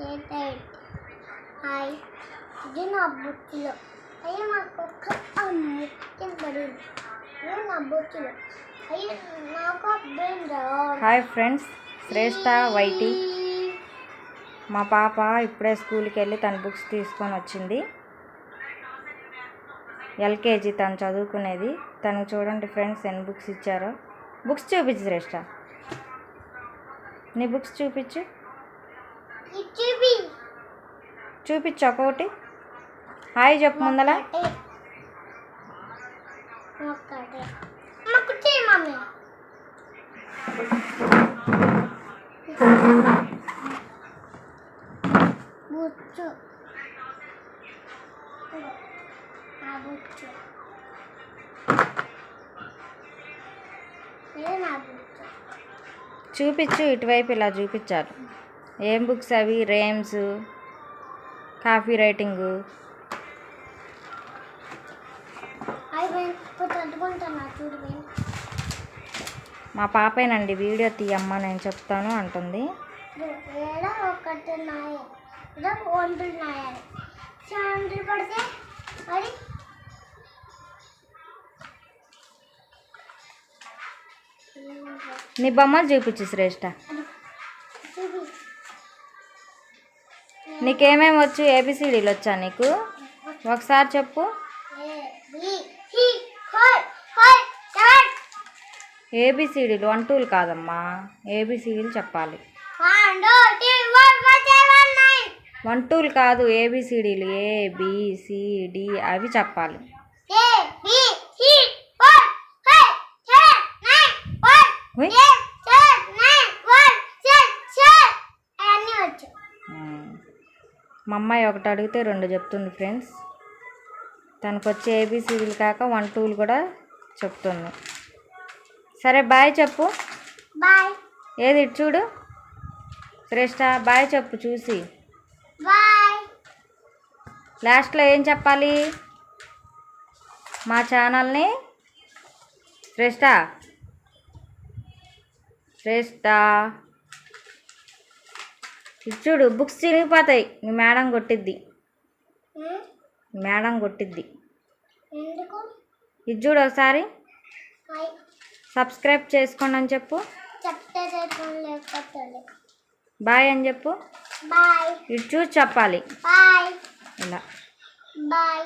చేసేది హాయ్. ఇది నా బుక్కులో అయ్యో నాకు ఒక ముఖ్యం పడింది. ఇది నా బుక్కులో అయ్యో నాకు హాయ్ ఫ్రెండ్స్ శ్రేష్ఠ వైటి. మా పాప ఇప్పుడే స్కూల్కి వెళ్ళి తన బుక్స్ తీసుకొని వచ్చింది. ఎల్కేజీ తను చదువుకునేది. తను చూడండి ఫ్రెండ్స్ ఎన్ని బుక్స్ ఇచ్చారో. బుక్స్ చూపించు శ్రేష్ఠ. నీ బుక్స్ చూపించు. చూపించు ఒక్కొక్కటి హాయ్ చెప్పు ముందల. చూపించు ఇటువైపు ఇలా చూపించారు ఏం బుక్స్ అవి? Reams copy writing. మా పాపేనండి వీడియో తీయమ్మా నేను చెప్తాను అంటుంది. నీ బొమ్మలు చూపించు శ్రేష్ఠ నీకేమేమి వచ్చు? ఏబిసిడీలు వచ్చా నీకు? ఒకసారి చెప్పు. ఏబిసిడీలు వన్ టూలు కాదమ్మా. ఏబిసిడీలు చెప్పాలి. వన్ టూలు కాదు ఏబిసిడీలు ఏ బి సి డి అవి చెప్పాలి. ఏ మా అమ్మాయి ఒకటి అడిగితే రెండు చెప్తుంది ఫ్రెండ్స్. తనకు వచ్చే ఏబిసిడీలు కాక వన్ టూలు కూడా చెప్తుంది. సరే బాయ్ చెప్పు. బాయ్. ఏది ఇటు చూడు. శ్రేష్ఠ బాయ్ చెప్పు చూసి. బాయ్. లాస్ట్లో ఏం చెప్పాలి? మా ఛానల్ని. శ్రేష్ఠ ఇటు చూడు బుక్స్ చిరిగిపోతాయి మీ మేడం కొట్టిద్ది. మేడం కొట్టిద్ది. ఎందుకు? ఇది చూడు ఒకసారి. సబ్స్క్రైబ్ చేసుకోండి అని చెప్పు. బాయ్ అని చెప్పు. ఇటు చూసి చెప్పాలి. ఇలా. బాయ్